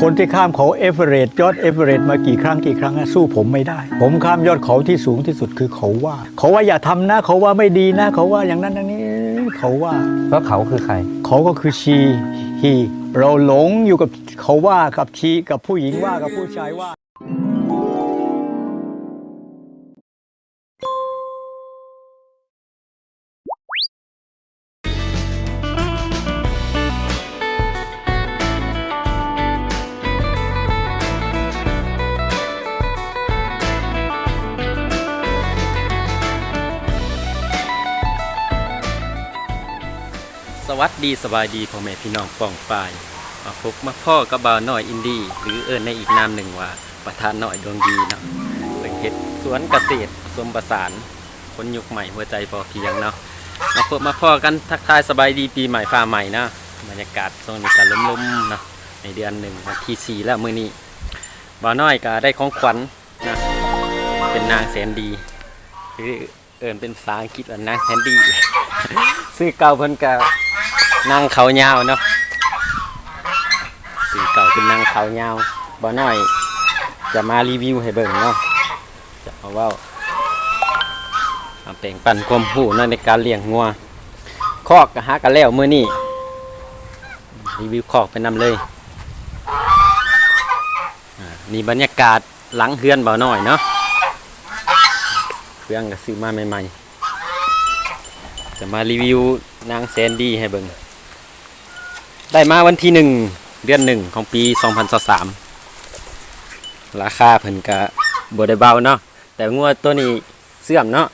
คนที่ข้ามเขาเอเวอเรสต์ยอดเอเวอเรสต์มากี่ครั้งกี่ครั้งอะสู้ผมไม่ได้ ผมข้ามยอดเขาที่สูงที่สุดคือเขาว่า เขาว่าอย่าทำนะเขาว่าไม่ดีนะ เขาว่าอย่างนั้นอย่างนี้เขาว่าแล้วเขาคือใคร เขาก็คือชีฮีเราหลงอยู่กับเขาว่ากับชีกับผู้หญิงว่ากับผู้ชายว่า วัสดีสบายดีพ่อแม่พี่น้องป้องปายมาพบมาพ่อกับบ่าวน้อยอินดี้หรือเอิญในอีกนามหนึ่งว่าประธานน้อยดวงดีเนาะซึ่งเฮ็ดสวนเกษตรสมประสานคนยุคใหม่หัวใจพอเพียงเนาะมาพบมาพ่อกันทักทายสบายดีปีใหม่ฟ้าใหม่นะบรรยากาศช่วงนี้ก็ลมๆเนาะในเดือนหนึ่งวันที่สี่แล้วมื้อนี้บ่าวน้อยก็ได้ของขวัญนะเป็นนางแสนดีหรือเอิญเป็นภาษาอังกฤษว่านางแสนดี ซื้อเก่าเพิ่นก็ นั่งเขายาเนาะสีเก่าเป็นนั่งเขายาบ่น้อย จะมารีวิวให้เบิ่งเนาะจะเอาว่าเอาแปลงปั่นความหูเนะในการเลี้ยงงัวคอกกะหากันแล้วเมื้อนี้รีวิวคอกไปนำเลยอ่านี่บรรยากาศหลังเฮือนเบาหน่อยเนาะเครื่องก็ซื้อมาใหม่ๆจะมารีวิวนางแซนดี้ให้เบิ่ง ได้มาวันที่หนึ่งเดือนหนึ่งของปี 2023ราคาเพิ่นก็บ่ได้เบาเนาะแต่งัวตัวนี้เสื่อมเนาะ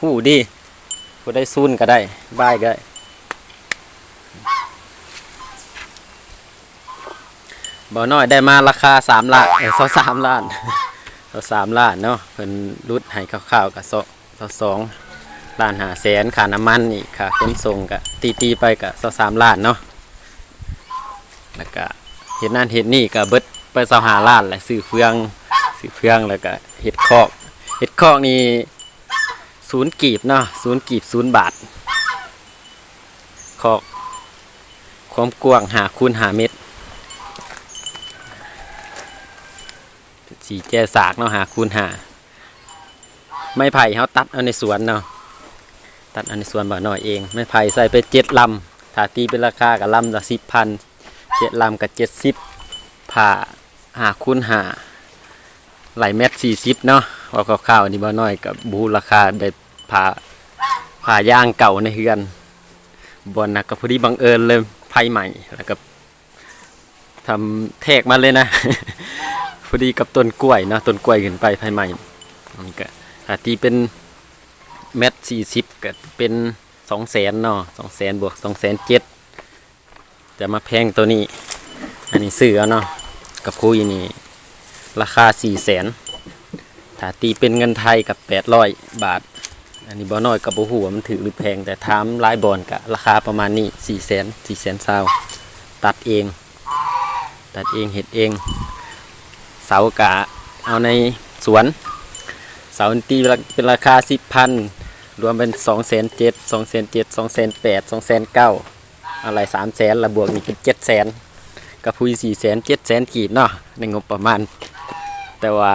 หูดีบ่ได้ซูนก็ได้บายก็ได้บ่น้อยได้มาราคา3ล้านเอ้ย23ล้าน23ล้านเนาะเพิ่นรุดให้คร่าวๆก็22ล้าน5แสนค่าน้ำมันนี่ค่าขนส่งก็ตีๆไปก็23ล้านเนาะ แล้วก็เห็ดนั่นเห็ดนี่ก็เบิดไปสหาล้านแหละซื้อเฟืองซื้อเฟืองแล้วก็เห็ดคอกเห็ดคอกนี่ศูนย์กีบเนาะศูนย์กีบศูนย์บาทคอกความกว้างหาคูณหาเมตรสีแจสากเนาะหาคูณหาไม้ไผ่เขาตัดเอาในสวนเนาะตัดเอาในสวนบ่าน้อยเอง ไม้ไผ่ใส่ไปเจ็ดลำถ้าตีเป็นราคากับลำละสิบพัน เจ็ดลำกับเจ็ดสิบผ่าหาคูณหาไหลายเม็ดสี่สิบเนาะว่าข้าวๆอันนี้บ่น้อยกับบูราคาได้ผ่าผ่าย่างเก่าในเฮือนบอนนะก็พอดีบังเอิญเลยไผ่ใหม่แล้วก็ทำแทกมาเลยนะ พอดีกับต้นกล้วยเนาะต้นกล้วยขึ้นไปไผ่ใหม่นี่ก็ถ้าตีเป็นเม็ดสี่สิบก็เป็นสองแสนเนาะสองแสนบวกสองแสนเจ็ด จะมาแพงตัวนี้ อันนี้ซื้อเอาเนาะกับคุยนี่ ราคา4ี่แสนถ้าตีเป็นเงินไทยกับ800บาท อันนี้บ่น้อยกับบ่ฮู้ว่ามันถือหรือแพงแต่ถามลายบอนกะราคาประมาณนี้4ี่แสนสี่แสนซาวตัดเอง ตัดเองเห็ดเอง เสากะเอาในสวน เสาตีเป็นราคา10,000รวมเป็น2 7 0 0 0 0 2 7 0 0 0 2 8 0 0 2 9 0 0อ อะไรสามแสนระบวกนี่เป็นเจ็ดแสนกับพุยสี่แสนเจ็ดแสนกีบเนาะในงบประมาณ แต่ว่า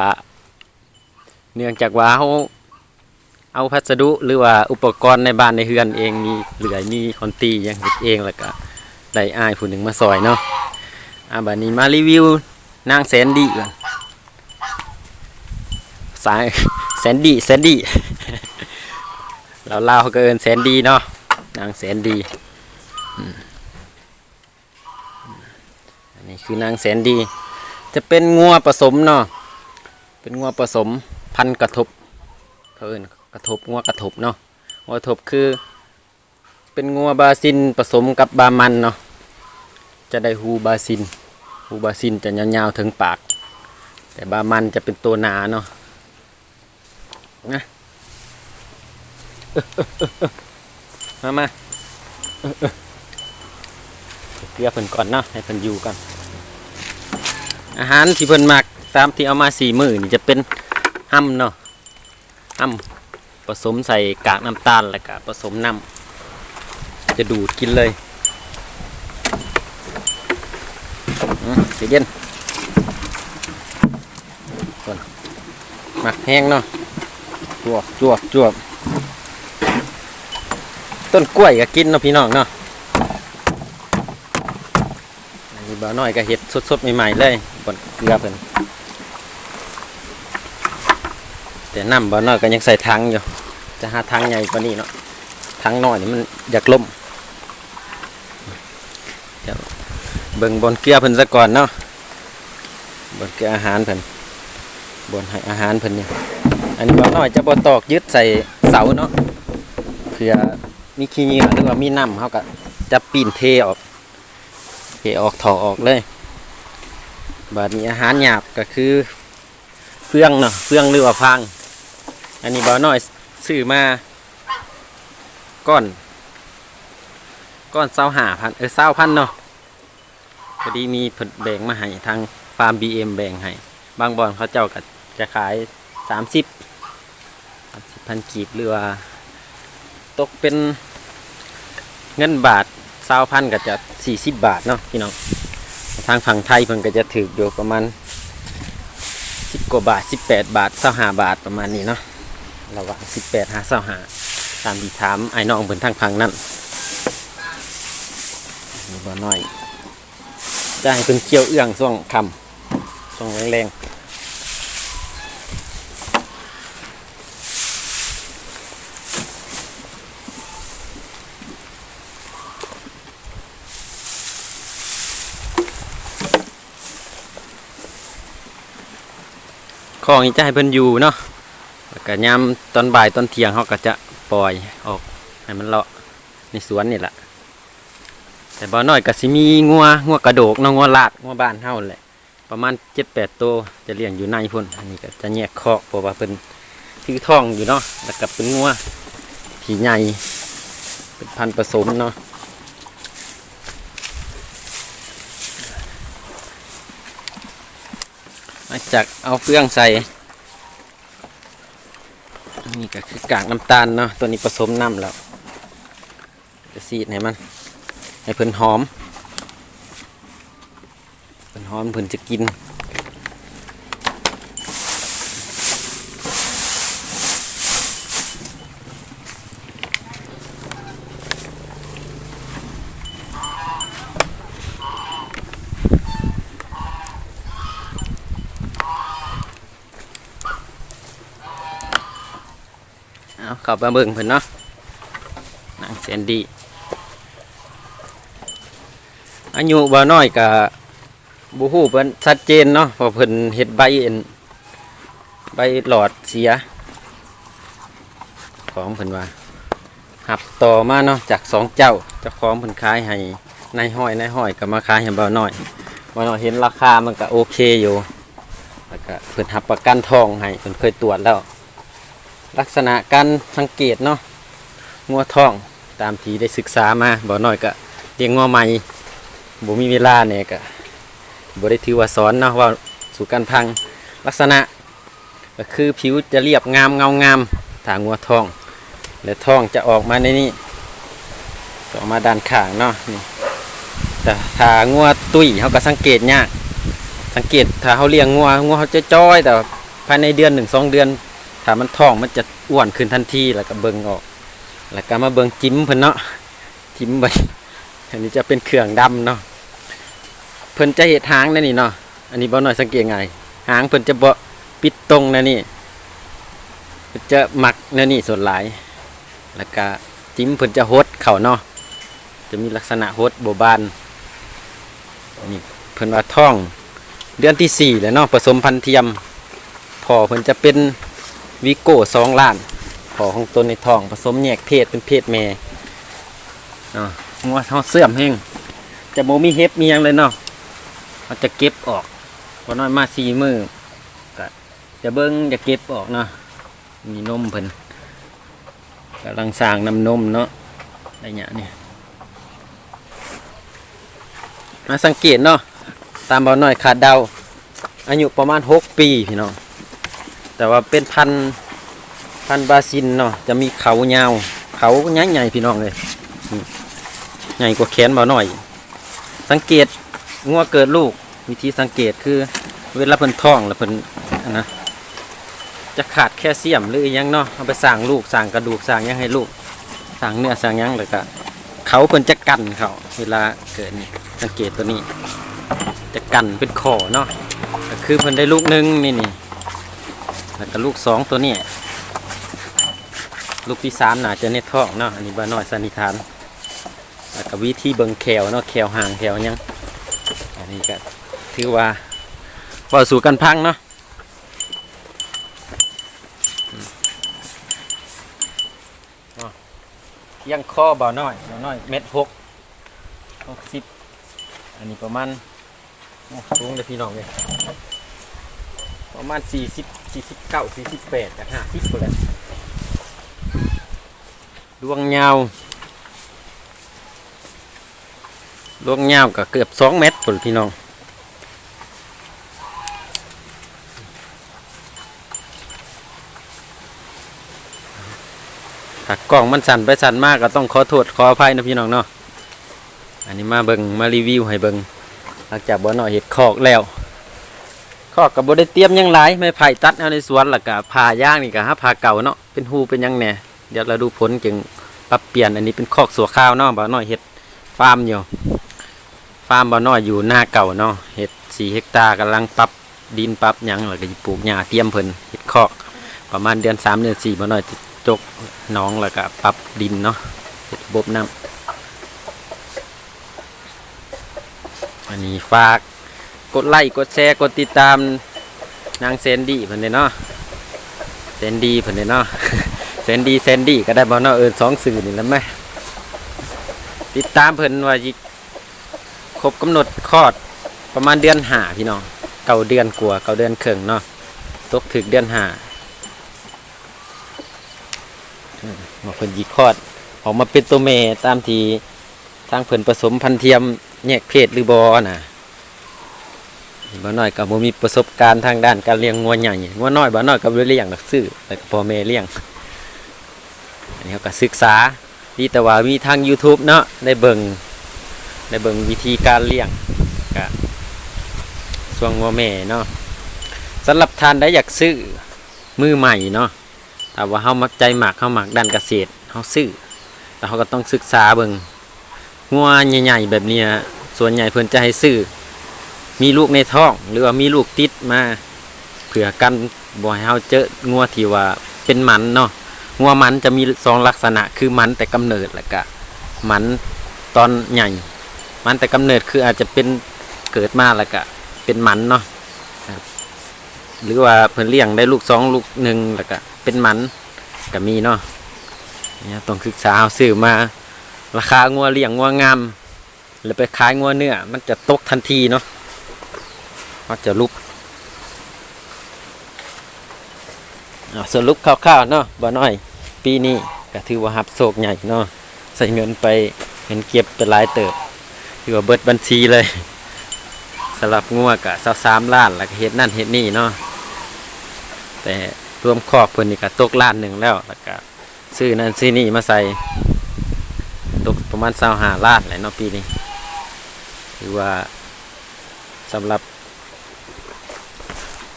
เนื่องจากว่าเขาเอาพัสดุหรือว่าอุปกรณ์ในบ้านในเฮือนเองมีเหลือมีคอนตียังเฮ็ดเองแล้วก็ได้อายผู้หนึ่งมาซอยเนาะอ่าบัดนี้มารีวิวนางแสนดีก่อนสายแสนดีแสนดีเราเล่าเขาก็เอินแสนดีเนาะนางแสนดี อันนี้คือนางแสนดี จะเป็นงัวผสมเนาะเป็นงัวผสมพันกระทบเขาเอิ้นกระทบงัวกระทบเนาะงัวกระทบคือ เป็นงัวบาซินผสมกับบามันเนาะจะได้ฮูบาซินฮูบาซินจะยาวๆถึงปาก แต่บามันจะเป็นตัวหนาเนาะนะมามา เกลือเพิ่นก่อนเนาะให้เพิ่นอยู่ก่อนอาหารที่เพิ่นมักตามที่เอามาสี่มือนี่จะเป็นห้ำเนาะห้ำผสมใส่กากน้ำตาลแล้วก็ผสมน้ำจะดูดกินเลยเสียเย็นส่วนหมักแห้งเนาะจวบจวบจวบต้นกล้วยก็กินเนาะพี่น้องเนาะอันนี้ บ่าวน้อยก็เห็ดสดๆใหม่ๆเลยบนเกลือเพิ่นแต่น้ำบ่าวน้อยก็ยังใส่ถังอยู่จะหาถังใหญ่กว่านี้เนาะถังน้อยนี่มันอยากล่มเดี๋ยวเบิ่งบนเกลือเพิ่นซะก่อนเนาะบนเกลืออาหารเพิ่นบนให้อาหารเพิ่นเนี่ยอันนี้บ่าวน้อยจะบ่ตอกยึดใส่เสาเนาะเพื่อมีขี้เหงื่อหรือว่ามีน้ำเขาก็จะปีนเทออก ออกถอออกเลยบาดนี้อาหารหยาบก็คือเฟืองเนาะเฟืองหรือว่าฟางอันนี้บ่าวน้อยซื้อมาก้อนก้อนเศร้าหาพันเออเศร้าพันเนาะพอดีมีผลแบ่งมาให้ทางฟาร์มบีเอ็มแบ่งให้บางบอนเขาเจ้าก็จะขายสามสิบสามสิบพันกีบหรือว่า ตกเป็นเงินบาท เศร้าพันก็จะสี่สิบบาทเนาะพี่น้องทางฝั่งไทยเพิ่นก็จะถืออยู่ประมาณสิบกว่าบาทสิบแปดบาทเศร้าหาบาทประมาณนี้เนาะระหว่างสิบแปดหาเศร้าหาตามที่ถามไอ้น้องเพิ่นทางพังนั่นบ่น้อยจะให้เพิ่นเคี่ยวเอื้องช่วงคำช่วงแรงๆ ของจะให้เพิ่นอยู่เนาะก็ยามตอนบ่ายตอนเที่ยงเขาก็จะปล่อยออกให้มันเลาะในสวนนี่แหละแต่บ่น้อยก็สิมีงัวงัวกระโดกนาะงัวลาดงัวบ้านเฮาแหละ ประมาณเจ็ดแปดตัวจะเลี้ยงอยู่ในพุ่นอันนี้ก็จะแยกคอกเพราะว่าเป็นถือท้องอยู่เนาะแล้วก็เป็นงัวที่ใหญ่เป็นพันผสมเนาะ มาจากเอาเฟืองใส่ นี่ก็คือกากน้ำตาลเนาะ ตัวนี้ผสมน้ำแล้วจะซีดให้มัน ให้เพิ่นหอม เพิ่นหอมเพิ่นจะกิน เอาเขับมาเบิ่งเพิ่นเนาะนางแซนดี้อายุบ่น้อยกับบูฮู้เพิ่นชัดเจนเนาะพอเพิ่นเฮ็ดใบเอ็นใบหลอดเสีย ของเพิ่นว่าหับต่อมาเนาะจากสองเจ้าเจ้าของเพิ่นขายให้นายห้อยนายห้อยก็มาขายให้บ่น้อยบ่น้อยเห็นราคามันก็โอเคอยู่แล้วก็เพิ่นหับประกันทองให้เพิ่นเคยตรวจแล้ว ลักษณะการสังเกตเนาะงัวทองตามที่ได้ศึกษามาบ่น้อยก็เลี้ยงงัวใหม่บ่มีเวลาเนี่ยก็บ่ได้ถือว่าสอนเนาะว่าสู่การพังลักษณะก็คือผิวจะเรียบงามเงางามถางัวทอง และทองจะออกมาในนี้ออกมาด้านข้างเนาะนี่แต่ถ้างัวตุ้ยเขาก็สังเกตยากสังเกตถ้าเขาเลี้ยงงัวงัวเขาจะจ้อยแต่ภายในเดือนหนึ่งสองเดือน ถ้ามันท้องมันจะ อ้วนขึ้นทันทีแล้วก็เบิงออก แล้วก็มาเบิงจิ้มเพิ่นเนาะจิ้มเบิ่งอันนี้จะเป็นเครื่องดำเนาะเพิ่นจะเห็ดหางนั่นนี่เนาะอันนี้บ่หน่อยสังเกตไงหางเพิ่นจะบ่ปิดตรงนั่นนี่เพิ่นจะหมักนั่นนี่ส่วนหลาย แล้วก็จิ้มเพิ่นจะหดเข่าเนาะจะมีลักษณะหดโบบานนี่เพิ่นว่าท้อง เดือนที่สี่แล้วเนาะผสมพันธุ์เทียมพอเพิ่นจะเป็น วิโก้สองล้านขอของตนในทองผสมแยกเพศเป็นเพศแม่เนาะงัวเขาเสื่อมแห้งจะโมมีเฮ็บมียังเลยเนาะเขาจะเก็บออกพอน้อยมาสี่มือก็จะเบิ้งจะเก็บออกเนาะมีนมเพิ่นกำลังสร้างน้ำนมเนาะอะไรเงี้ยนี่มาสังเกตเนาะตามบ่อน้อยขาดเดาอายุประมาณหกปีพี่น้อง แต่ว่าเป็นพันพันบาซินเนาะจะมีเขายาว เขาใหญ่ใหญ่ๆพี่น้องเลยใหญ่กว่าแขนบ่าหน่อย สังเกตงัวเกิดลูก วิธีสังเกตคือ เวลาเพิ่นท้องแล้วเพิ่นอันนะจะขาดแคลเซียมหรืออยังเนาะเอาไปสร้างลูกสร้างกระดูกสร้างยังให้ลูกสร้างเนื้อสร้างยังแล้วก็เขาเพิ่นจะกันเขาเวลาเกิดนี่สังเกตตัวนี้ จะกันเป็นขอเนาะก็คือเพิ่นได้ลูกหนึงนี่นี่ แล้วก็ลูกสองตัวนี้ลูกที่สามน่าจะในท้องเนาะอันนี้บ้าน้อยสันนิษฐานแล้วก็วิธีเบิงแขวเนาะแขวห่างแขวยังอันนี้ก็ถือว่าว่าสู่กันพังเนาะยังข้อเบาน้อยเบาน้อยเม็ดหกหกสิบอันนี้ประมาณโอ้สูงเลยพี่น้องเลย ประมาณสี่สิบสี่สิบเก้าสี่สิบแปดกับห้าสิบคนแหละดวงยาวดวงยาวก็เกือบสองเมตรคนพี่น้องถ้ากล้องมันสั่นไปสั่นมากก็ต้องขอโทษขออภัยนะพี่น้องเนาะ อันนี้มาเบิงมารีวิวให้เบิงหลังจากบ่อหน่อยเห็ดคอกแล้ว คอกับบได้เตรียมยังหลายไม่ไผ่ตัดเอาในสวนแล้วก็ผ่าย่างนี่ก็หาผ่าเก่าเนาะเป็นหูเป็นยังแหน่เดี๋ยวเราดูผลจึงปรับเปลี่ยนอันนี้เป็นคอกสัวข้าวเนาะบ่อหน่อยเห็ดฟาร์มอยู่ฟาร์มบ่อหน่อยอยู่หน้าเก่าเนาะเห็ด4เฮกตาร์กำลังปรับดินปรับยังแล้วก็สิปลูกหญ้าเตรียมเพิ่นเห็ดคอก ประมาณเดือน3เดือน4บ่อหน่อยจะจกน้องแล้วก็ปรับดินเนาะเห็ดระบบน้ำอันนี้ฝาก กดไลค์กดแชร์กดติดตามนางเซนดี้เพิ่นเด้เนาะเซนดี้เพิ่นเด้เนาะเซนดี้เซนดี้ก็ได้บ่เนาะเอิ้นสองสื่อนี่แล้วไหมติดตามเพิ่นว่าสิครบกำหนดคลอดประมาณเดือนห้าพี่น้องเก้าเดือนกว่าเก้าเดือนครึ่งเนาะตกถึกเดือนห้าอืมว่าเพิ่นสิคลอดออกมาเป็นตัวแม่ตามที่ทางเพิ่นผสมพันเทียมแยกเพศหรือบอน่ะ บ่น้อยก็บ่มีประสบการณ์ทางด้านการเลี้ยงงัวใหญ่งัวน้อยบ่น้อยก็บ่ได้เลี้ยงดอกซื้อแต่ก็พ่อแม่เลี้ยงอันนี้เขาก็ศึกษาดีแต่ว่ามีทาง YouTube เนาะได้เบิ่งได้เบิ่งวิธีการเลี้ยงก็ส่วงงัวแม่เนาะสำหรับทานได้อยากซื้อมือใหม่เนาะแต่ว่าเฮามักใจหมักเฮาหมักด้านเกษตรเฮาซื้อแต่เฮาก็ต้องศึกษาเบิ่งงัวใหญ่ๆแบบนี้ส่วนใหญ่เพิ่นจะให้ซื้อ มีลูกในท้อง หรือว่ามีลูกติดมาเผื่อกันบ่ให้เฮาเจองัวที่ว่าเป็นหมันเนาะงัวหมันจะมีสองลักษณะคือหมันแต่กำเนิดแล้วก็หมันตอนใหญ่หมันแต่กำเนิดคืออาจจะเป็นเกิดมาแล้วก็เป็นหมันเนาะหรือว่าเพิ่นเลี้ยงได้ลูกสองลูกหนึ่งแล้วก็เป็นหมันก็มีเนาะเนี่ยต้องศึกษาเอาซื้อมา ราคางัวเลี้ยงงัวงาม แล้วไปขายงัวเนื้อมันจะตกทันทีเนาะ มันจะลุกอ่าสรุปคร่าวๆเนาะบ่น้อย ปีนี้ก็ถือว่าหับโศกใหญ่เนาะใส่เงินไปเงินเก็บไปหลายเติบถือว่าเบิดบัญชีเลยสำหรับงัวกะสสามล้านแล้วก็เฮ็ดนั่นเฮ็ดนี่เนาะแต่รวมครอบเพิ่นนี่ก็ตกล้านหนึ่งแล้วแล้วก็ซื้อนั่นซื้อนี่มาใส่ตกประมาณสาหาล้านแหละเนาะปีนี้ถือว่าสำหรับ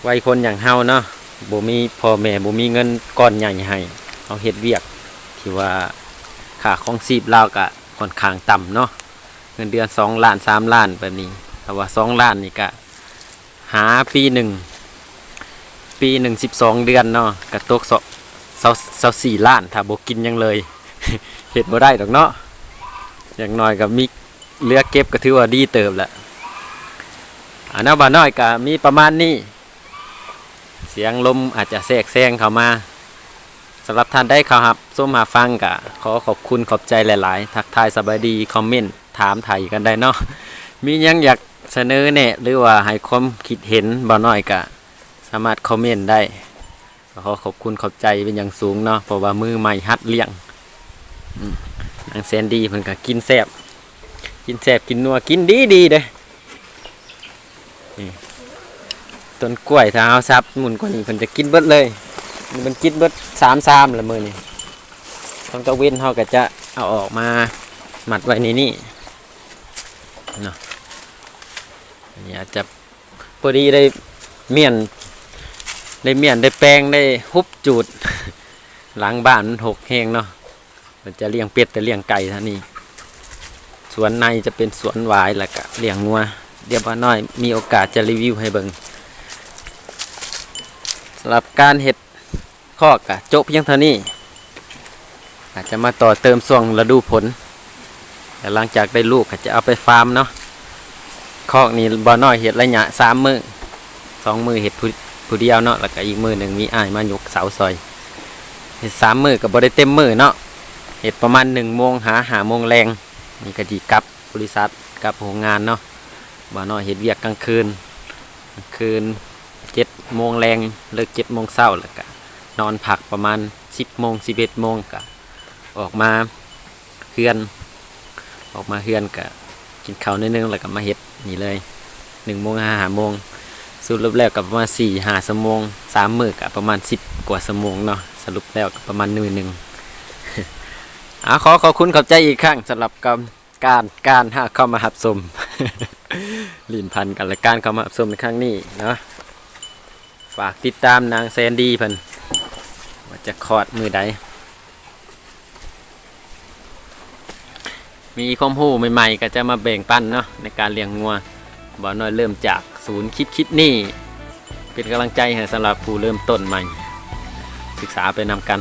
วัยคนอย่างเฮาเนาะบ่มีพ่อแม่บ่มีเงินก้อนใหญ่ให้เอาเฮ็ดเวียก ที่ว่าค่าของชีพเราก็ค่อนข้างต่ำเนาะเงินเดือน2ล้าน3ล้านแบบนี้แต่ว่า2ล้านนี่ก็หาปีหนึ่งปีหนึ่งสิบสองเดือนเนาะก็ตกเสาเสาสี่ล้านถ้าบ่กินยังเลยเห็ดบ่ได้ดอกเนาะอย่างน้อยก็มีเหลือเก็บก็ถือว่าดีเติบแหละอันนั้นบ่น้อยก็มีประมาณนี้ เสียงลมอาจจะแทรกแซงเข้ามาสำหรับท่านได้เขารับส้มหาฟังก็ขอขอบคุณขอบใจหลาย ๆ ทักทายสบายดีคอมเมนต์ถามถ่ายกันได้เนาะมียังอยากเสนอแนะหรือว่าให้ความคิดเห็นบ่น้อยก็สามารถคอมเมนต์ได้ขอขอบคุณขอบใจเป็นอย่างสูงเนาะเพราะว่ามือใหม่หัดเลี้ยงนางแซนดี้เพิ่นก็กินแซบกินแซบกินนัวกินดีดีๆเด้นี่ ต้นกล้วยถ้าเอาซับหมุนกว่านี้เพิ่นจะกินเบิดเลยมันกินเบิดสามซามละมือนี่ต้องตะเว้นเฮาก็จะเอาออกมาหมัดไว้ในนี่เนาะอันนี้อาจจะพอดีได้เมียนได้เมียนได้แปลงได้ฮุบจูด หลังบ้านมันหกแหงเนาะมันจะเลี้ยงเป็ดแต่เลี้ยงไก่ท่านี้สวนในจะเป็นสวนหวายแล้วก็เลี้ยงงัว เดี๋ยวพ่อน้อยมีโอกาสจะรีวิวให้เบิ่ง สำหรับการเห็ดคอกกะโจะเพียงเท่านี้ อาจจะมาต่อเติมส่วงฤดูผลแต่หลังจากได้ลูกก็จะเอาไปฟาร์มเนาะคอกนี้บ่อน้อยเห็ดระยะสามมือสองมือเห็ดผู้ผู้เดียวเนาะแล้วก็อีกมือหนึ่งมีอ้ายมายกเสาซอยเห็ดสามมือกับบได้เต็มมือเนาะเห็ดประมาณหนึ่งโมงหาหาโมงแรงนี่ก็จีกับบริษัทกับโรงงานเนาะบ่อน้อยเห็ดเวียกกลางคืนกลางคืน เจ็ดโมงแรงเลิกเจ็ดโมงเช้าแล้วก็นอนพักประมาณสิบโมงสิบเอ็ดโมงก็ออกมาเฮือน ออกมาเฮือนกะกินข้าวนิดนึงแล้วก็มาเฮ็ดนี่เลยหนึ่งโมงห้าหาโมงสรุปแล้วกับประมาณสี่หาสมงสามมือกับประมาณสิบกว่าสมงเนาะสรุปแล้วก็ประมาณมือหนึ่งอ่าขอขอบคุณขอบใจอีกครั้งสำหรับการการการหาเข้ามาหับสมลินพันกันและการเข้ามาหับสมในครั้งนี้เนาะ ฝากติดตามนางแซนดี้เพิ่นว่าจะคอดมือใดมีความรู้ใหม่ๆ ก็จะมาแบ่งปันเนาะในการเลี้ยงงัวบ่น้อยเริ่มจากศูนย์คิดคิดนี่ เป็นกำลังใจให้สำหรับผู้เริ่มต้นใหม่ ศึกษาไปนำกัน